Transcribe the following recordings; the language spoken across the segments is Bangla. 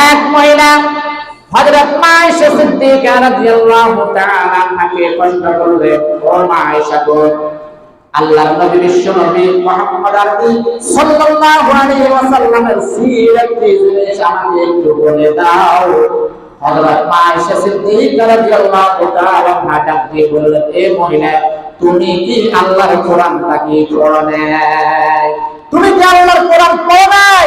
এক মহিলা হযরত মায়েশা সিদ্দিকা রাদিয়াল্লাহু তাআলা তাকে প্রশ্ন করলেন ও মায়েশা গো, আল্লাহর নবী বিশ্ব নবী মুহাম্মদ আরবি সাল্লাল্লাহু আলাইহি ওয়াসাল্লামের জিনিস আমাকে একটু বলে দাও। হযরত সিদ্দিকা রাদিয়াল্লাহু তাআলা ডাক দিয়ে বললেন এ মহিলা, তুমি কি আল্লাহর কোরআনটা কি পড়ো তুমি কি আল্লাহর কোরআন পড়ো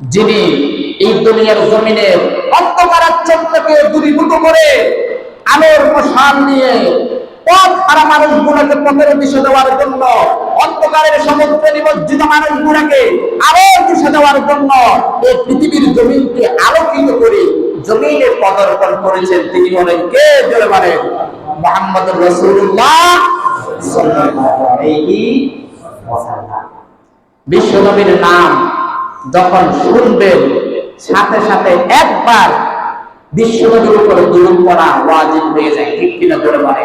যিনি এই দুনিয়ার জমিনে অন্ধকারাচ্ছন্নকে দূরীভূত করে আলোর মশাল নিয়ে পথ হারা মানুষগুলোকে পথের দিশে দেওয়ার জন্য, অন্ধকারের মানুষগুলোকে দিশে দেওয়ার জন্য এই পৃথিবীর জমিনকে আলোকিত করে জমিনে পদার্পণ করেছেন তিনি কে জোরে বলেন? মোহাম্মদ রসুল্লাহ বিশ্বনবীর নাম যখন শুনবেন সাথে সাথে একবার বিশ্বনবীর উপরে দুরূপ পড়া ওয়াজিব হয়ে যায়, ঠিক কিনা ধরে বলে।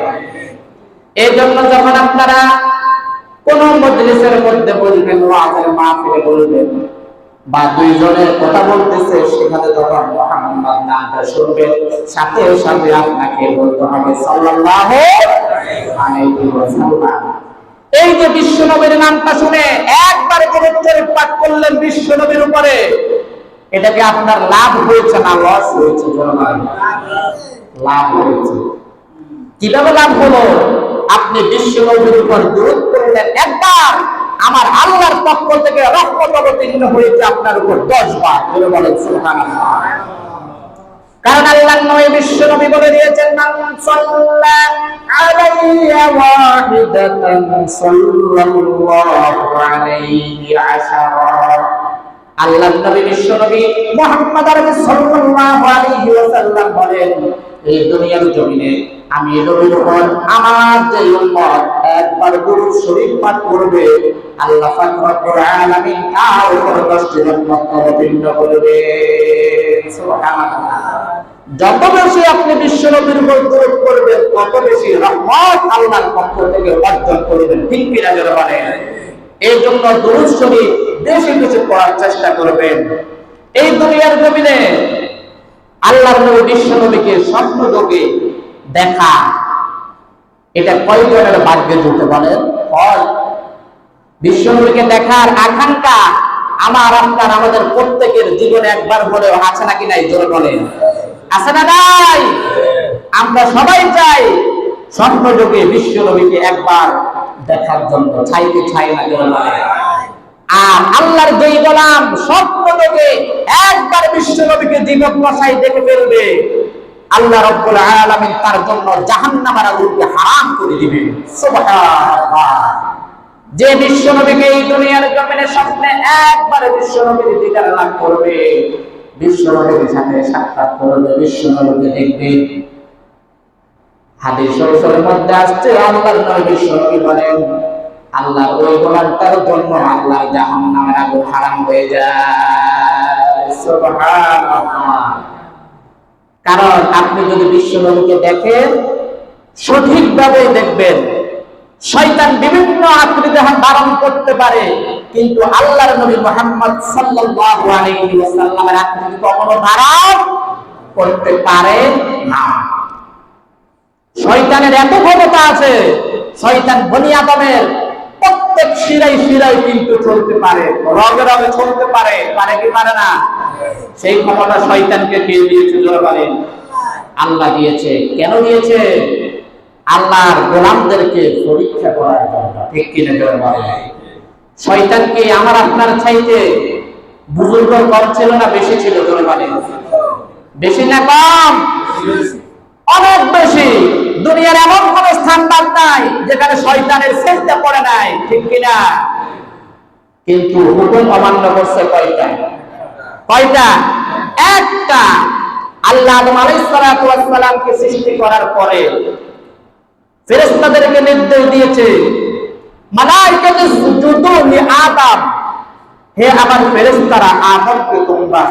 এই জন্য যখন আপনারা কোন মজলিসের মধ্যে বলবেন, ওয়াজের মাহফিলে বলবেন, বা দুইজনের কথা বলতেছে, সেখানে যখন মোহাম্মদ নামটা শুনবেন সাথে সাথে আপনাকে বলতে হবে সাল্লাল্লাহু আলাইহি ওয়াসাল্লাম। এই যে বিশ্বনবীর নামটা শুনে একবারে গুরুত্বের পাঠ করলেন বিশ্বনবীর উপরে এটাকে আপনার লাভ হয়েছে না লস হয়েছে লাভ হয়েছে। কীভাবে লাভ হলো? আপনি বিশ্বনবীর উপর দূরত করলেন একবার, আমার আল্লাহর পক্ষ থেকে রহমত অবতীর্ণ হয়েছে আপনার উপর দশ বার বলে বলেন, সুবহানাল্লাহ। কারণ আল্লাহ নবী বিশ্ব নবী বলে দিয়েছেন, মান সাল্লা আলাইয়া ওয়াহিদাতান সাল্লাল্লাহু আলাইহি আশারা আল্লাহ নবী বিশ্ব নবী মুহাম্মদ আরবি সাল্লাল্লাহু আলাইহি ওয়াসাল্লাম বলেন এই দুনিয়ার জমিনে আমি নবীর উপর, আমার যে উম্মত, একবার শরীফ পাঠ করবে, আল্লাহ পাক রব্বুল আলামিন তার উপর 10টি রহমত অবতীর্ণ করবে যত বেশি আপনি বিশ্বনবীর উপর দূরত করবেন তত বেশি রহমত আল্লাহর পক্ষ থেকে অর্জন করবেন। এই জন্য দরুদ শরীফ বেশি বেশি পড়ার চেষ্টা করবেন। এই দুনিয়ার জমিনে আল্লাহর নবী বিশ্বনবীকে স্বপ্ন যোগে দেখা। এটা কয়জনের ভাগ্যে জুটে বলেন হয়। বিশ্বনবীকে দেখার আকাঙ্ক্ষা আমার, আপনার, আমাদের প্রত্যেকের জীবনে একবার হলেও আছে নাকি নাই, জোরে বলেন। আছে না নাই? আমরা সবাই চাই স্বপ্নযোগে বিশ্ব নবীকে একবার দেখার জন্য। চাই না, জোরে বলেন। আর আল্লাহর যেই গোলাম স্বপ্নযোগে একবার বিশ্ব নবীকে জীবন মশাই দেখে ফেলবে। আল্লাহ রব্বুল আলামিন তার জন্য জাহান্নামের আগুনকে হারাম করে দিবেন সুবহানাল্লাহ। যে বিশ্ব নবীকে এই দুনিয়ার জমিনে স্বপ্নে একবারে বিশ্ব নবীর দিদার লাভ করবে, বিশ্ব নবীর সাথে সাক্ষাৎ করবে, বিশ্ব নবীকে দেখবে। হাদিস শরীফের মধ্যে আসছে, আল্লাহর নবী বিশ্ব নবী বলেন আল্লাহর ওই গোলামটার জন্য আল্লাহর জাহান্নামের আগুন হারাম হয়ে যায়। কারণ আপনি যদি বিশ্ব নবীকে দেখেন, সঠিকভাবে দেখবেন, শয়তান বিভিন্ন আকৃতি ধারণ করতে পারে, কিন্তু আল্লাহর নবী মুহাম্মদ সাল্লাল্লাহু আলাইহি ওয়াসাল্লামের আকৃতি কখনো ধারণ করতে পারে না। শয়তানের এত ক্ষমতা আছে, শয়তান বনি আদমের প্রত্যেক শিরাই শিরাই কিন্তু চলতে পারে। রগে রগে চলতে পারে পারে কি পারে না? সেই ক্ষমতা শয়তানকে কে দিয়েছে জোরে বলেন? আল্লাহ দিয়েছে। কেন দিয়েছে? আল্লাহর গোলামদেরকে পরীক্ষা করার জন্য। ঠিক কিনে জোরে বলেন? শয়তানকে আমার আপনার চাইতে বুজুর্গ কম ছিল না বেশি ছিল জোরে বলেন? বেশি না কম অনেক বেশি দুনিয়ার এমন কোন স্থান বাদ নাই যেখানে শয়তানের সেজদা পড়ে নাই, ঠিক কিনা? কিন্তু হুকুম অমান্য করছে কয়টা? কয়টা? একটা। আল্লাহ আলাইসালামকে সৃষ্টি করার পরে ফেরেস্তাদেরকে নির্দেশ দিয়েছে হে আমার ফেরেস্তারা আদমকে তোমরা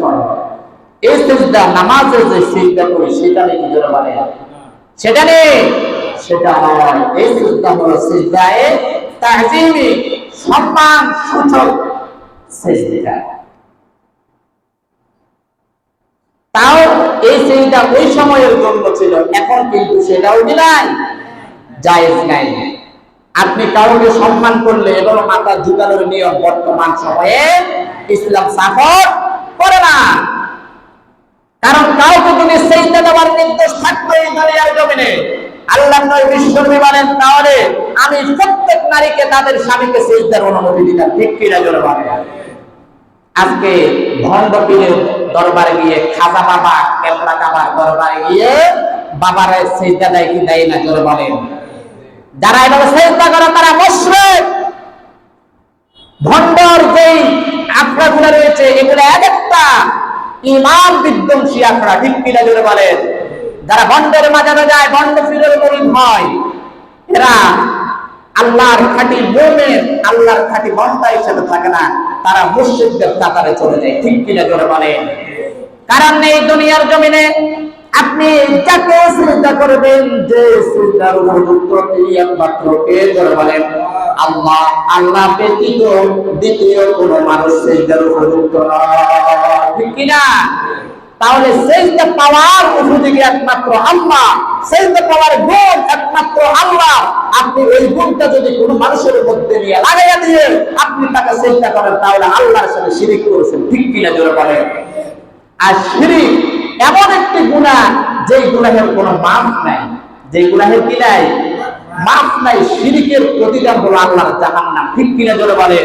করো। এই সিজদা নামাজে যে সেটা বলে সেটা নেই সেটা এই হলো তাজিমি সম্মান, সূচক তাও এই সিজদা ওই সময়ের ছিল, এখন কিন্তু সেটাও নাই জায়েজ নাই। আপনি কাউকে সম্মান করলে এগুলো মাথা ঝুঁকানোর নিয়ম বর্তমান সময়ে ইসলাম সাপোর্ট করে না। কারণ কাউকে তুমি সেইটা দেওয়ার নির্দেশ থাকবে জমিনে আল্লাহ নয় বিশ্বনবী বলেন তাহলে আমি প্রত্যেক নারীকে তাদের স্বামীকে সেইটার অনুমতি দিতাম। ঠিক কিনা জোরে আজকে ভণ্ড পীরের দরবারে গিয়ে খাজা বাবা, কেবলা কাবার দরবারে গিয়ে বাবারে সেইটা দেয় কি দেয় না জোরে বলেন? যারা এভাবে চেষ্টা করে, তারা মুশরিক। ভণ্ডর যেই আখড়াগুলো রয়েছে, এগুলো এক একটা ইমান বিধ্বংসী আখড়া ঠিক কিনা জোরে বলেন? যারা ভণ্ডের মাজারে যায় ভণ্ড ফিরের মরিদ হয়। এরা আল্লাহর খাঁটি মোমেন, আল্লাহর খাঁটি বন্দা হিসেবে থাকে না। তারা মুশরিকদের কাতারে চলে যায়, ঠিক কিনা জোরে বলেন? কারণ এই দুনিয়ার জমিনে, আপনি যাকে চিন্তা করবেন, যে চিন্তার উপযুক্ত একমাত্র, কে করে বলেন? আল্লাহ আল্লাহ ব্যতীত দ্বিতীয় কোনো মানুষ চিন্তার উপযুক্ত ঠিক কিনা? তাহলে সেইটা পাওয়ার উপযোগী একমাত্র আল্লাহ সেইটা পাওয়ার গুণ একমাত্র আল্লাহ। আপনি গুণটা যদি কোনো মানুষের লাগাইয়া দিয়ে আপনি তাকে চিন্তা করেন, তাহলে আল্লাহর সাথে শিরিক করেছেন। ঠিক কিনা জোরে আর শিরিক এমন একটি গুণা যেই গুণাহের কোনো মাফ নাই। যেই গুণাহের কি নাই? মাফ নাই, শিরিকের প্রতিদান হলো আল্লাহর জাহান্নাম। ঠিক কিনা জোরে বলে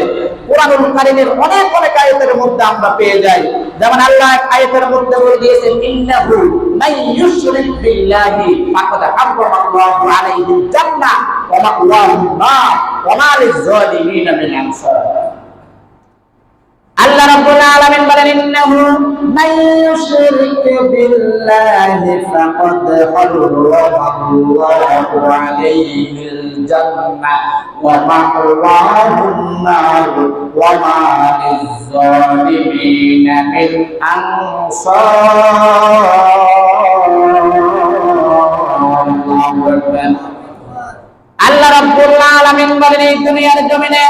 কোরআনুল কারিমের অনেক অনেক আয়াতের মধ্যে আমরা পেয়ে যাই। যেমন আল্লাহ আয়াতের মধ্যে বলে দিয়েছেন, ইন্নাহু মান ইউশরিক বিল্লাহি ফাকাদ হারামাল্লাহু আলাইহি জান্নাহ ওয়া মাওয়াহু নার ওয়া মা লিয-যালিমিন মিন আনসার। আল্লাহ রাব্বুল আলামিন বলেন, ইন্নাহু মান ইউশরিক বিল্লাহি ফাকাদ হারামাল্লাহু আলাইহিল জান্নাহ ওয়া মাওয়াহুন নার ওয়া মা লিয-যালিমিন মিন আনসার। আল্লাহ রাব্বুল আলামিন বলেন, এই দুনিয়ার জমিনে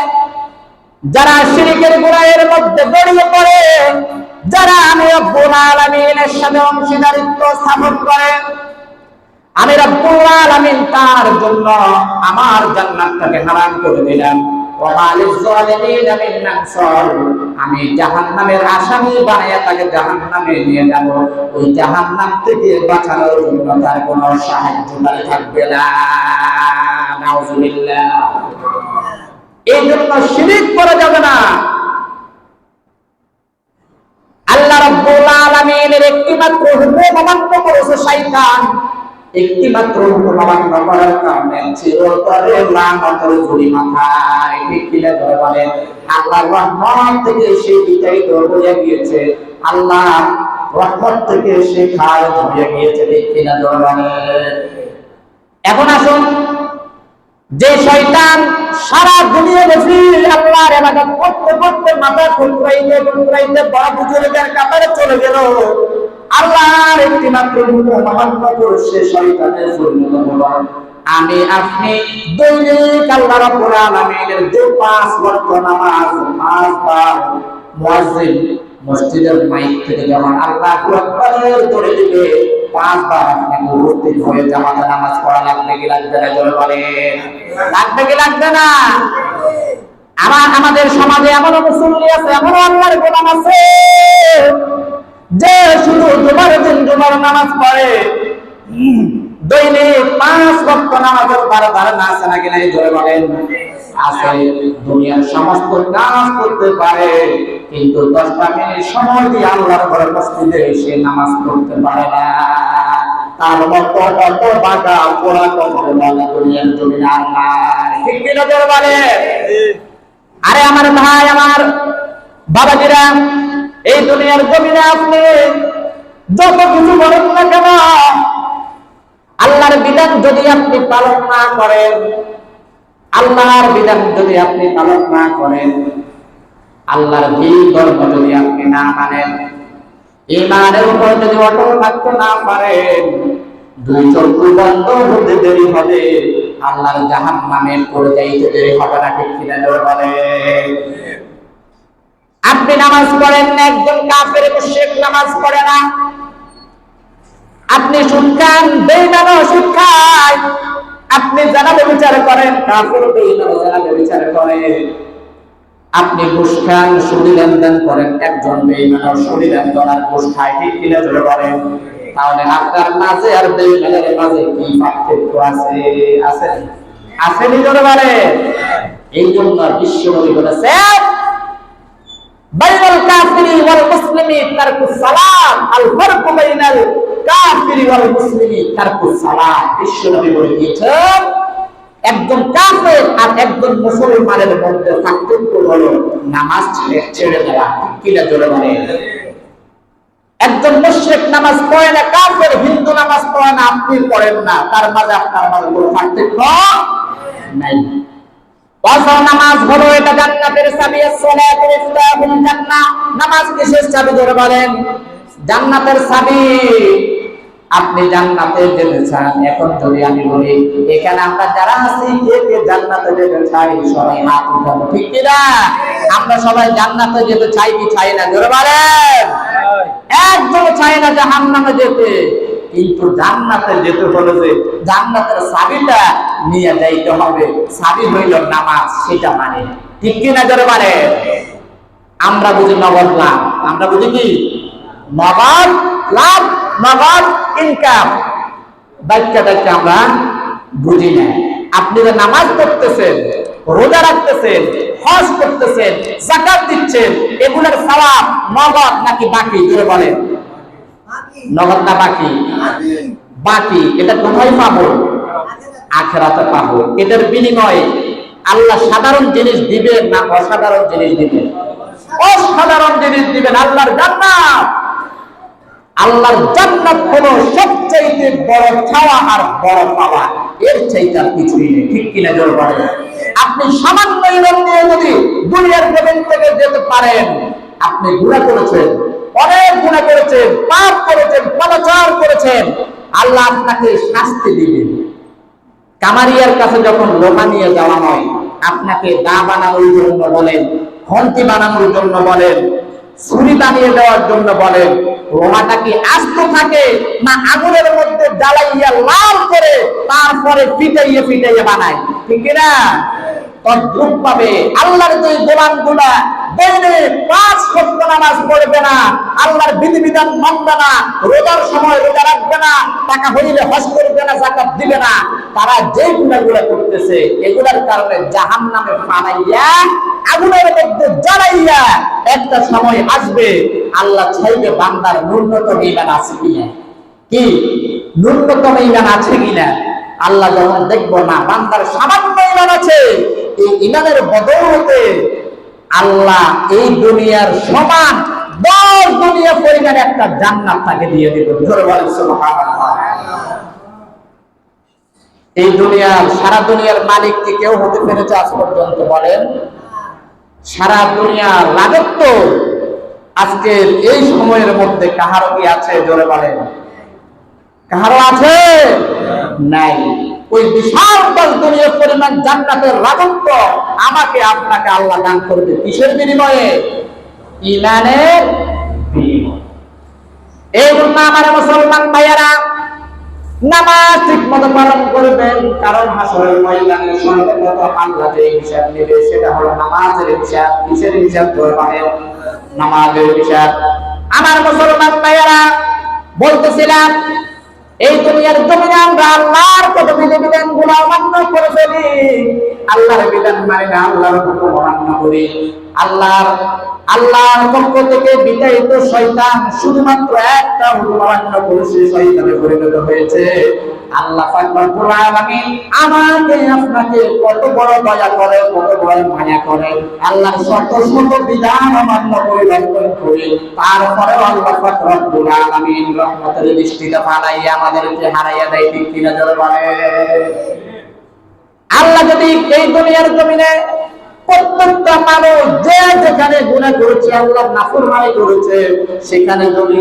যারা শিরিকের গুনাহের মধ্যে জড়িয়ে পড়ে, যারা আমি রব্বুল আলামিনের সাথে অংশীদারিত্ব স্থাপন করে, আমি রব্বুল আলামিন তার জন্য আমার জান্নাতটাকে হারাম করে দিলাম। আমি আসামি বানায়া তাকে জাহান্নামে নিয়ে যাব। ওই জাহান্নাম থেকে বাঁচানোর জন্য তার কোনো সাহায্যকারী থাকবে না। এই জন্য শিরিক করা যাবে না। আল্লাহ রাব্বুল আলামিনের হুকুম অমান্য করেছে শয়তান। হুকুম অমান্য করার কারণে চিরতরে মাথায়। ধরে বলেন আল্লাহর রহমত থেকে সে বিতাড়িত হয়ে গিয়েছে। আল্লাহ রহমত থেকে সে খায় গিয়েছে ধরে এখন আসুন যে শয়তান সারা দুনিয়া বসে আল্লাহর ইবাদত করতে করতে মাথা কুলকুরাইতে কুলকুরাইতে বড় বুজুর্গের কাতারে চলে গেল। আল্লাহর একটি মাত্র করে সে শয়তানের পরিণত হলো আমি আপনি দৈনিক আল্লাহ রাব্বুল আলামিনের যে পাঁচ ওয়াক্ত নামাজ পাঁচ বার মুয়াজ্জিন মসজিদের মাইক থেকে যখন আল্লাহু ধরে দিবে আমার, আমাদের সমাজে এমন মুসল্লি আছে শুধু দিন জুমার নামাজ পড়ে। দৈনিক পাঁচ ভক্ত নামাজের ধারে ধারে না আছে নাকি নাই বলেন। আছে, দুনিয়ার সমস্ত কাজ করতে পারে, কিন্তু দশটা মিনিট সময় দিয়ে আল্লাহর ঘরে এসে নামাজ পারে না। তার মতো অত বাঁকা পোড়া দুনিয়ার জমি আর আরে আমার ভাই, আমার বাবাজিরা, এই দুনিয়ার জমিনে আপনি যত কিছু বলেন না কেন, আল্লাহর বিধান যদি আপনি পালন না করেন আল্লাহর বিধান যদি আপনি পালন না করেন, আল্লাহর দিন ধর্ম যদি আপনি না মানেন ইমানের উপর যদি অটল থাকতে না পারেন, দুই চক্ষু বন্ধ হতে দেরি হবে, আল্লাহর জাহান নামে পড়ে যাইতে দেরি হবে না, ঠিক কিনা বলে আপনি নামাজ পড়েন না, একজন কাফের, মুশরিক নামাজ পড়ে না। আপনি সুদ খান খায়। আপনি যারা বিচার করেন, কাফের যারা বিচার করে আপনি ঘুষ খান লেনদেন করেন, একজন বেইমান সুদি লেনদেন আর ঠিক জোরে বলেন? তাহলে আপনার মাঝে আর মাঝে কি পার্থক্য আছে? এই জন্য বাইনাল কাফিরি ওয়াল মুসলিমি সালাম, আল ফারকু বাইনাল কাফিরি বিশ্ব নবী বলে দিয়েছেন, একজন কাফের আর একজন মুসলমানের মধ্যে পার্থক্য হলো নামাজ ছেড়ে দেওয়া। কিনা বলে একজন নামাজ পড়ে না, কাফের হিন্দু নামাজ পড়ে না, আপনি পড়েন না। তার মাঝে আপনার মাঝে কোনো পার্থক্য নাই। নামাজ হলো এটা জান্নাতের চাবি সালাতু ইফতাহুল জান্নাহ নামাজ কিসের চাবি ধরে বলেন? জান্নাতের চাবি। আপনি জান্নাতে যেতে চান, এখন যদি আমি বলি, এখানে আমরা যারা আছি কে কে জান্নাতে যেতে চাই? সবাই হাত উঠাবো ঠিক কি না? আমরা সবাই জান্নাতে যেতে চাই কি চাই না? জোরে বলেন। একজন চায় না জাহান্নামে যেতে। কিন্তু জান্নাতে যেতে হলো যে জান্নাতের চাবিটা নিয়ে যাইতে হবে। চাবি হইল নামাজ, সেটা মানে। ঠিক কি না? জোরে আমরা বুঝি নগদ লাভ। আমরা বুঝি কি? নগদ লাভ। নগদ ইনকাম। বাচ্চাটাকে আমরা বুঝি না আপনি যে নামাজ পড়তেছেন, রোজা রাখতেছেন, হজ করতেছেন জাকাত দিচ্ছেন, এগুলোর সওয়াব নগদ নাকি বাকি? জোরে বলেন। নগদ না বাকি? বাকি। এটা কোথায় পাবো? আখেরাতে পাবো। এটার বিনিময়ে আল্লাহ সাধারণ জিনিস দিবেন না অসাধারণ জিনিস দিবেন? অসাধারণ জিনিস দিবেন। আল্লাহর জান্নাত। আল্লাহর জান্নাত হলো সবচাইতে বড় ছাওয়া আর বড় পাওয়া। এর চাইতে আর কিছুই নেই। ঠিক কিনা জোর আপনি সামান্য ইমান নিয়ে যদি দুনিয়ার জমিন থেকে যেতে পারেন, আপনি গুণা করেছেন, অনেক গুণা করেছেন, পাপ করেছেন, পাপাচার করেছেন, আল্লাহ আপনাকে শাস্তি দিবেন কামারিয়ার কাছে যখন লোহা নিয়ে যাওয়া হয়, আপনাকে দা বানানোর জন্য বলেন ঘন্টি বানানোর জন্য বলেন ছুরি বানিয়ে দেওয়ার জন্য বলেন লোহাটা কি আস্ত থাকে না আগুনের মধ্যে জ্বালাইয়া লাল করে তারপরে ফিটাইয়ে ফিটাইয়ে বানায়? ঠিক না তদ্রুপ পাবে। আল্লাহর যে গোলামগুলা দিনে পাঁচ সত্য নামাজ পড়বে না। আল্লাহর বিধিবিধান মানবে না। রোজার সময় রোজা রাখবে না। টাকা হইলে হজ করবে না জাকাত দিবে না। তারা যে গুণাগুলো করতেছে, এগুলার কারণে জাহান নামে পানাইয়া আগুনের মধ্যে জ্বালাইয়া একটা সময় আসবে। আল্লাহ চাইবে বান্দার ন্যূনতম ইমান আছে কিনা? কি? ন্যূনতম ইমান আছে কিনা? আল্লাহ যখন দেখব না, বান্দার সামান্য ইমান আছে। এই ইমানের বদৌলতে আল্লাহ এই দুনিয়ার সমান দশ দুনিয়া পরিমাণে একটা জান্নাত তাকে দিয়ে দিল। এই দুনিয়ার, সারা দুনিয়ার মালিক কি কেউ হতে পেরেছে আজ পর্যন্ত বলেন? সারা দুনিয়ার রাজত্ব আজকের এই সময়ের মধ্যে কাহারও কি আছে? জোরে বলেন। কাহারও আছে? নাই। ওই বিশাল দশ দুনিয়ার পরিমাণ জান্নাতের রাজত্ব আমাকে, আপনাকে আল্লাহ দান করবে কিসের বিনিময়ে? ইমানের এই জন্য আমার মুসলমান ভাইয়ারা, নামাজ ঠিক মতো পালন করবেন, কারণ হাসরের ময়দানে সর্বপ্রথম আল্লাহ যে হিসাব নেবে, সেটা হলো নামাজের হিসাব, কিসের হিসাব ধরে নামাজের হিসাব। আমার মুসলমান ভাইয়ারা, বলতেছিলাম এই দুনিয়ার জমিনে আমরা আল্লাহর কত বিধিবিধানগুলো অমান্য করে ফেলি আল্লাহর বিধান মানি না, আল্লাহর হুকুম অমান্য করি। আল্লাহর আল্লাহর পক্ষ থেকে বিতাড়িত শয়তান শুধুমাত্র একটা হুকুম অমান্য করে সে শয়তানে পরিণত হয়েছে। আল্লাহ পাক রব্বুল আলামিন আমাকে, আপনাকে কত বড় দয়া করে, কত বড় মায়া করে আল্লাহ শত শত বিধান অমান্য করে লঙ্ঘন করে, তারপরেও আল্লাহ পাক রব্বুল আলামিন রহমতের দৃষ্টিতে ফালাইয়া আমাদেরকে হারাইয়া দেয়, ঠিক কিনা জোরে বলে আল্লাহ যদি এই দুনিয়ার জমিনে প্রত্যেকটা মানুষ যে যেখানে করেছে আল্লাহ করেছে, সেখানে যদি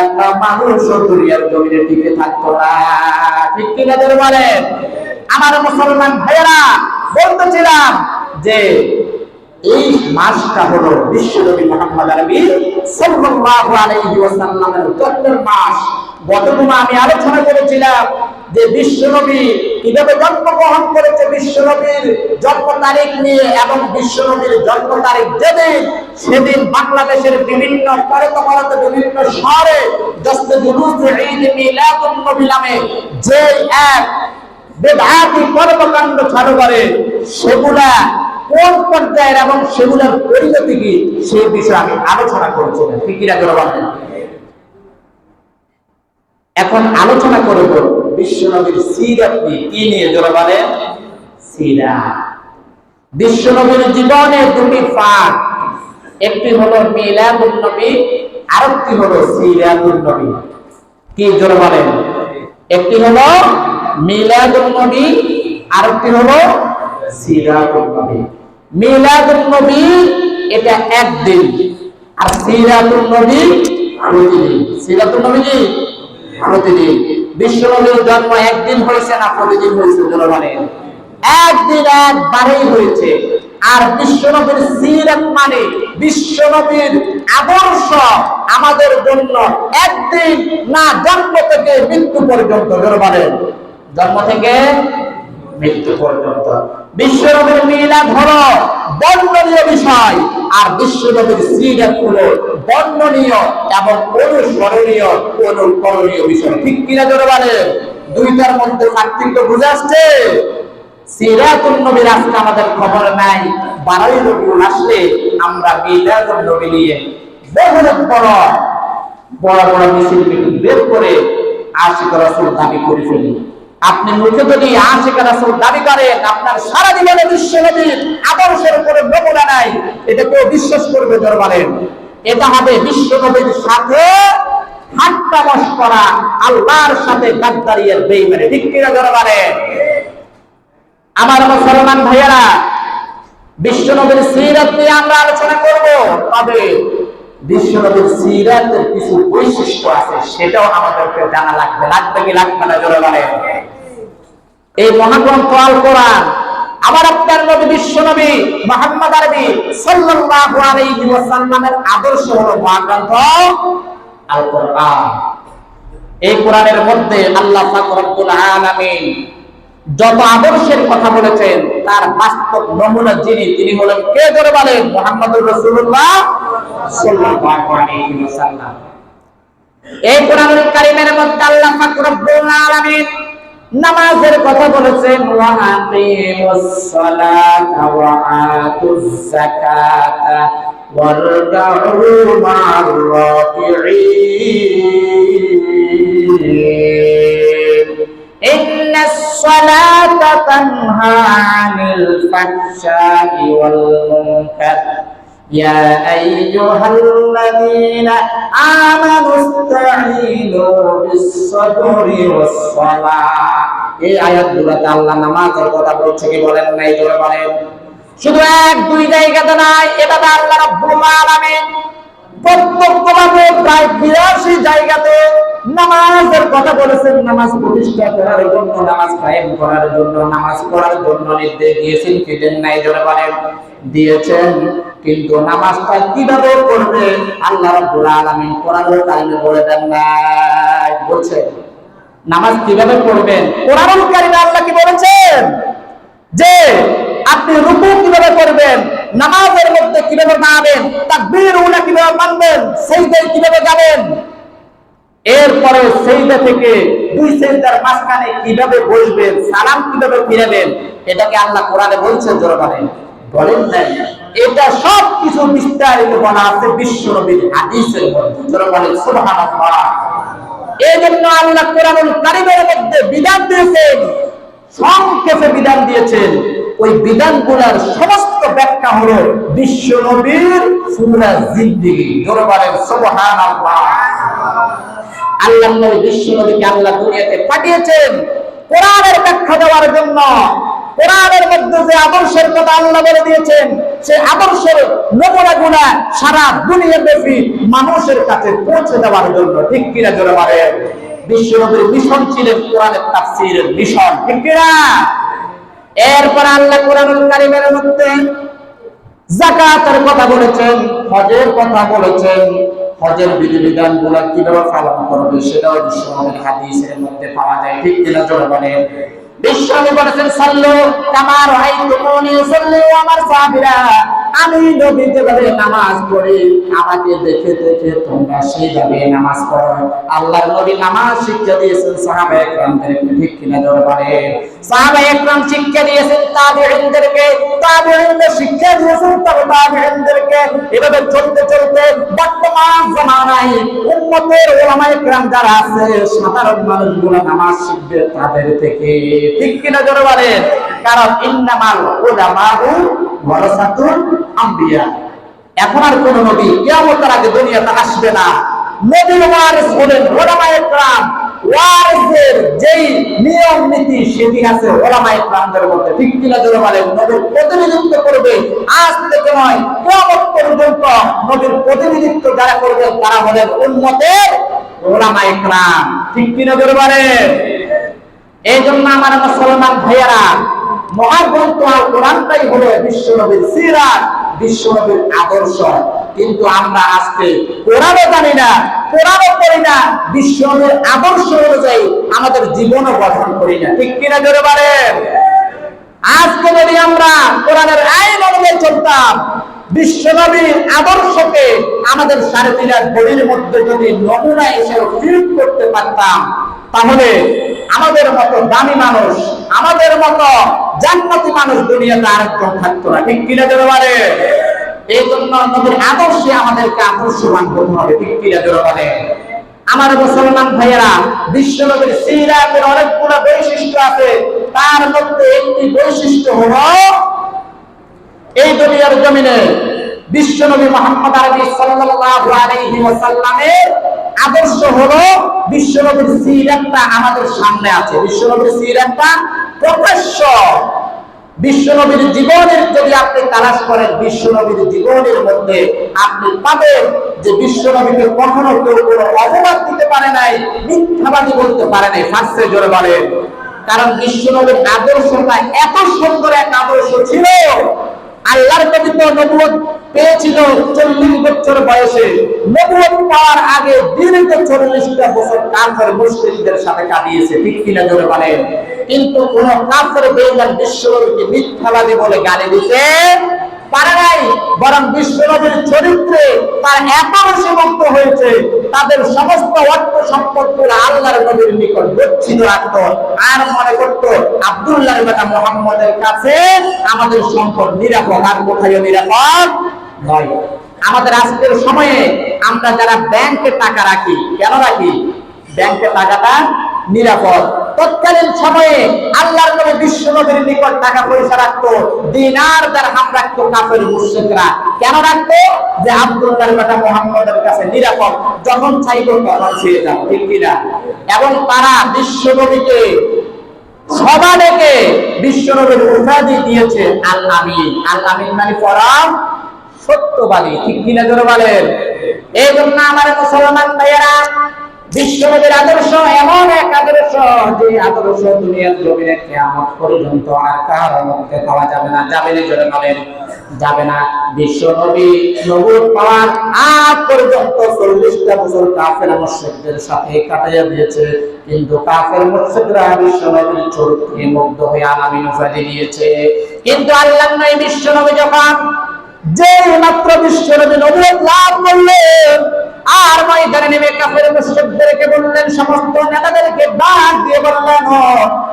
একটা মানুষ দুনিয়ার জমিনে টিকে থাকতো না। ঠিক কিনা বলেন? আমার মুসলমান ভাইয়েরা, বলতেছিলাম যে এই মাসটা হলো বিশ্বনবী মোহাম্মদ আরবি সাল্লাল্লাহু আলাইহি ওয়াসাল্লামের জন্মের মাস। গতদিন আমি আলোচনা করেছিলাম যে বিশ্বনবী কীভাবে জন্মগ্রহণ করেছে বিশ্বনবীর জন্ম তারিখ নিয়ে এবং বিশ্বনবীর জন্ম তারিখ যেদিন সেদিন বাংলাদেশের বিভিন্ন পরত বিভিন্ন শহরে দস্তে ঈদ মিলাদুন নবী নামে যে এক বেদাতি কর্মকাণ্ড চালু করে, সেগুলা কোন পর্যায়ের এবং সেগুলোর পরিণতি কি, সেই বিষয়ে আমি আলোচনা করছিলাম ঠিক কিনা এখন আলোচনা করব বিশ্বনবীর সিরাত নিয়ে কি নিয়ে জোর বলেন সিরাত বিশ্বনবীর জীবনে দুটি পাঠ একটি হলো মিলাদুন নবী, আরেকটি হলো সিরাতুন নবী। কি জোর বলেন একটি হলো মিলাদুন নবী, আরেকটি হলো সিরাতুন নবী। মিলাদুন নবী এটা একদিন, আর সিরাতুন নবী প্রতিদিন। সিরাতুন নবী প্রতিদিন। বিশ্ব নবীর জন্ম একদিন হয়েছে না প্রতিদিন হয়েছে জনগণের একদিন একবারেই হয়েছে। আর বিশ্বনবীর মানে বিশ্বনবীর আদর্শ আমাদের জন্য একদিন না জন্ম থেকে মৃত্যু পর্যন্ত জন্ম থেকে মৃত্যু পর্যন্ত। বিশ্বনবীর মিলাদ হলো বর্ণনীয় বিষয়, আর বিশ্বনবীর সিরাত হলো বর্ণনীয় এবং অনুসরণীয় অনুকরণীয় বিষয়। ঠিক কিনা জোরে দুইটার মধ্যে পার্থক্য বুঝে আসছে? আমাদের খবর নাই, বারোই রবিউল আসলে আমরা নিয়ে বড় বড় বের করে আপনি মুখে যদি দাবি করেন, আপনার সারা জীবনে বিশ্ব নবীর আদর্শের উপরে নমুনা নাই, এটা কেউ বিশ্বাস করবে দরবারে? এটা হবে বিশ্ব নবীর সাথে ঠাট্টা করা, আল্লাহর সাথে দরবারে? আমার মুসলমান বিশ্বনবীর নিয়ে আমরা আলোচনা করব, তবে বিশ্বনবীর সিরাতের কিছু বৈশিষ্ট্য আছে, সেটাও আমাদেরকে জানা লাগবে। লাগবে কি লাগবে না জোরে বলে এই মহাগ্রন্থ আল কোরআন। আমার আপনার নবী বিশ্বনবী মোহাম্মদ আরবি সাল্লাল্লাহু আলাইহি ওয়াসাল্লামের আদর্শ হলো মহাগ্রন্থ আল কোরআন। এই কোরআনের মধ্যে আল্লাহ পাক রব্বুল আলামিন যত আদর্শের কথা বলেছেন, তার বাস্তব নমুনা যিনি, তিনি হলেন কে ধরে বলেন? মোহাম্মদুর রাসূলুল্লাহ সাল্লাল্লাহু আলাইহি ওয়াসাল্লাম। এই কোরআনুল কারীমের মধ্যে আল্লাহ পাক রব্বুল আলামিন নামাজের কথা বলেছেন ওয়া আকিমুস সালাতা ওয়া আতুজ যাকাতা ওয়ারকাউ মা'র রাকিঈন إن الصلاة تنهى عن الفحشاء والمنكر يا أيها الذين آمنوا استعينوا بالصبر والصلاة এই আয়াতগুলোতে আল্লাহ নামাজের কথা বলছে কি বলেন নাই জোরে বলেন শুধু এক দুই জায়গাতে নাই এটা আল্লাহ রাব্বুল আলামিন প্রত্যক্ষভাবে প্রায় বিরাশি জায়গাতে নামাজের কথা বলেছেন নামাজ প্রতিষ্ঠা করার জন্য নামাজ কায়েম করার জন্য নামাজ পড়ার জন্য নির্দেশ দিয়েছেন কি দেন নাই জোরে বলেন দিয়েছেন, কিন্তু নামাজটা কীভাবে পড়বে আল্লাহ রাব্বুল আলামিন কোরআনুল কারিমে বলে দেন নাই। বলছেন নামাজ কীভাবে পড়বেন? কোরআনুল কারিমে আল্লাহ কি বলেছেন? যে আপনি রুকু কীভাবে করবেন, নামাজের মধ্যে কীভাবে দাঁড়াবেন তাকবীর উলা কীভাবে মানবেন সেইদাই কীভাবে যাবেন এরপরে সেইদা থেকে দুই সেজদার মাঝখানে কীভাবে বসবেন, সালাম কীভাবে ফিরাবেন, এটাকে আল্লাহ কোরআনে বলছেন জোরে বলেন। বলেন নাই। এটা সব কিছু বিস্তারিত বলা আছে বিশ্ব নবীর হাদিসের বলেন, সুবহানাল্লাহ। এই জন্য আল্লাহ কোরআনুল কারিমের মধ্যে বিধান দিয়েছেন, সংক্ষেপে বিধান দিয়েছেন, ওই বিধানগুলোর সমস্ত ব্যাখ্যা হলো বিশ্ব নবীর সুরা জিন্দিগি। বলেন, সুবহানাল্লাহ। আল্লাহ নবী বিশ্ব নবীকে আল্লাহ দুনিয়াতে পাঠিয়েছেন কোরআনের ব্যাখ্যা দেওয়ার জন্য। কোরআনের মধ্যে যে আদর্শের কথা আল্লাহ বলে দিয়েছেন সে আদর্শের নমুনাগুলা সারা দুনিয়া ব্যাপী মানুষের কাছে পৌঁছে দেওয়ার জন্য। ঠিক কিনা জোরে পারে বিশ্ব নবীর মিশন ছিলেন কোরআনের মিশন। ঠিক কিনা? এরপর আল্লাহ কারিমের মধ্যে জাকাতের কথা বলেছেন, হজের কথা বলেছেন। হজের বিধিবিধানগুলা কীভাবে পালন করবে সেটাও বিশ্বনবীর হাদিসের মধ্যে পাওয়া যায়। ঠিক কিনা জোরে বলেন? বিশ্বনবী করেছেন সাল্লো আমার ভাই তুমি সাল্লো আমার সাহাবীরা। আমি নবী যেভাবে নামাজ পড়ি। আমাকে দেখে দেখে তোমরা সেইভাবে নামাজ পড়ো। আল্লাহর নবী নামাজ শিক্ষা দিয়েছেন সাহাবা ঠিক কিনা বলেন সাহাবা একরাম শিক্ষা দিয়েছেন শিক্ষা দিয়েছেন তবে এভাবে চলতে চলতে বর্তমান যারা আছে, সাধারণ মানুষগুলো নামাজ শিখবে তাদের থেকে। ঠিক কিনা বলেন কারণ ইন্নামাল উলামাউ এখন আর কোন নবী আগে দুনিয়াতে আসবে না। করবে। প্রতিনিধিত্ব যারা করবেন তারা এই জন্য আমার মুসলমান ভাইয়ারা মহাগ্রন্থ আর কোরআনটাই হলো বিশ্বনবীর সিরাত, বিশ্বনবীর আদর্শ। কিন্তু আমরা আজকে কোরআনও জানি না, কোরআনও করি না, বিশ্বনবীর আদর্শ অনুযায়ী আমাদের জীবনও গঠন করি না। ঠিক কিনা ধরে পারেন আজকে যদি আমরা কোরআনের আইন অনুযায়ী চলতাম বিশ্বনবীর আদর্শকে আমাদের সাড়ে তিন বড়ির মধ্যে যদি নমুনা এসে ফিল করতে পারতাম, তাহলে আমাদের মতো দামি মানুষ, আমাদের মতো জান্নাতি মানুষ দুনিয়াতে আরেকজন থাকতো না। ঠিক কিনা যেতে পারে এই জন্য নবীর আদর্শে আমাদেরকে আদর্শবান হতে হবে। ঠিক কিনা যেতে পারে আমার মুসলমান ভাইয়েরা বিশ্ব নবীর সিরাতের অনেকগুলো বৈশিষ্ট্য আছে। তার মধ্যে একটি বৈশিষ্ট্য হলো দুনিয়ার জমিনে বিশ্বনবী মোহাম্মদ আরবি সাল্লাল্লাহু আলাইহি ওয়াসাল্লামের আদর্শ হলো বিশ্বনবীর সিরাতটা আমাদের সামনে আছে। বিশ্বনবীর সিরাতটা প্রকাশ্য। বিশ্বনবীর জীবনের যদি আপনি তালাশ করেন বিশ্বনবীর জীবনের মধ্যে আপনি পাবেন যে বিশ্বনবীকে কখনো কেউ কোনো অপবাদ দিতে পারে নাই, মিথ্যাবাদী বলতে পারে নাই। ফার্স্টে জোরে বলেন। কারণ বিশ্বনবীর আদর্শটা এত সুন্দর এক আদর্শ ছিল আল্লাহর নবী তো নবুয়ত পেয়েছিল চল্লিশ বছর বয়সে। নবুয়ত পাওয়ার আগে দীর্ঘ চল্লিশটা বছর কাফের মুসলিমদের সাথে কাটিয়েছে। ঠিক কিনা জোরে বলেন? কিন্তু কোন কাফের বেঈমান বিশ্বনবীকে মিথ্যাবাদী বলে গালি দিতে পারে নাই, বরং বিশ্বনবীর চরিত্রে তার এত বেশি মুক্ত হয়েছে, তাদের সমস্ত অর্থ সম্পদগুলো আল্লাহর নবীর নিকট গচ্ছিত রাখত। আর মনে করত, আব্দুল্লাহর বেটা মোহাম্মদের কাছে আমাদের সম্পদ নিরাপদ, আর কোথায় নিরাপদ? নয় আমাদের আজকের সময়ে আমরা যারা ব্যাংকে টাকা রাখি, কেন রাখি? ব্যাংকে টাকাটা নিরাপদ। তৎকালীন সময়ে আল্লাহর নবী বিশ্ব নবীর নিকট টাকা পয়সা রাখতো, দিনার দারহাম রাখতো কাফের মুশরিকরা। কেন রাখতো? যে আব্দুল্লাহর বেটা মুহাম্মদের কাছে নিরাপদ, যখন চাইতো তখন ছেড়ে যাও ঠিক কিনা? এবং তারা বিশ্ব নবীকে, সভা ডেকে বিশ্ব নবীর উপাধি দিয়েছে আল আমিন। আল আমিন মানে পরম সত্যবাদী, ঠিক কিনা জোরে বলেন? এই জন্য আমার মুসলমান ভাইয়েরা বিশ্বনবীর আদর্শ এমন এক আদর্শ যে আদর্শ দুনিয়ার জমিনে কিয়ামত পর্যন্ত আর কারোর মধ্যে পাওয়া যাবে না। যাবে না জোরে বলেন, যাবে না। বিশ্ব নবী নবুর পাওয়ার আজ পর্যন্ত চল্লিশটা বছর কাফের মুশরিকদের সাথে কাটাইয়া দিয়েছে। কিন্তু কাফের মুশরিকরা বিশ্ব নবীর চরিত্রে মুগ্ধ হয়ে আলামিন উপাধি দিয়েছে। কিন্তু আল্লাহ নবী বিশ্ব নবী যখন যে মাত্র বিশ্ব নবী নবুয়ত লাভ করলেন আর ময়দানে নেমে কাফের মুশরিকদেরকে বললেন, সমস্ত নেতাদেরকে ডাক দিয়ে বললেন, "ও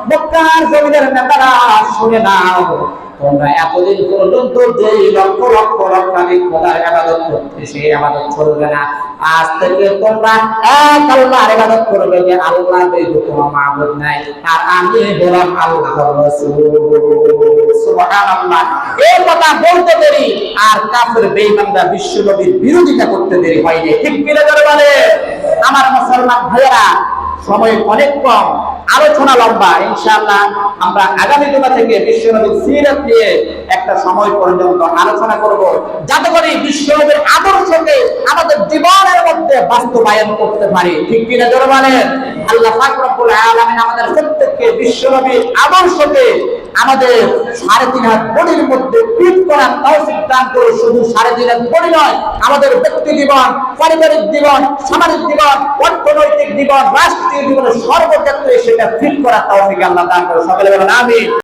মক্কার জমিনের নেতারা, শুনে নাও, তোমরা এতদিন পর্যন্ত যে লক্ষ লক্ষ লক্ষাধিক খোদার ইবাদত করতে সেই ইবাদত করবে না। আজ থেকে তোমরা এক আল্লাহর ইবাদত করবে যে আল্লাহ ব্যতীত কোনো মাবুদ নাই, আর আমি হলাম আল্লাহর রাসূল। সুবহানাল্লাহ। এই কথা বলতে দেরি, আর কাফের বেঈমানরা বিশ্ব নবীর বিরোধিতা করতে দেরি হয়নি। ঠিক কিনা ধরে বলে আমার মুসলমান ভাইয়েরা, সময় অনেক কম, আলোচনা লম্বা। ইনশাআল্লাহ আমরা আগামী জুমা থেকে বিশ্বনবীর সিরাত নিয়ে একটা সময় পর্যন্ত আলোচনা করব। যাতে করে বিশ্বনবীর আদর্শকে আমাদের জীবনের মধ্যে বাস্তবায়ন করতে পারি। ঠিক কিনা জোরে বলেন আল্লাহ পাক রব্বুল আলামিন আমাদের প্রত্যেককে বিশ্বনবীর আদর্শকে আমাদের সাড়ে তিন হাত কোটির মধ্যে পিট করার তৌফিক দান করে শুধু সাড়ে তিন হাত কোটি নয়, আমাদের ব্যক্তি জীবন, পারিবারিক জীবন, সামাজিক জীবন, অর্থনৈতিক জীবন, রাষ্ট্রীয় জীবনের সর্বক্ষেত্রে সেটা ফিট করার তৌফিক আল্লাহ দান করে। সকলে বলেন, আমিন।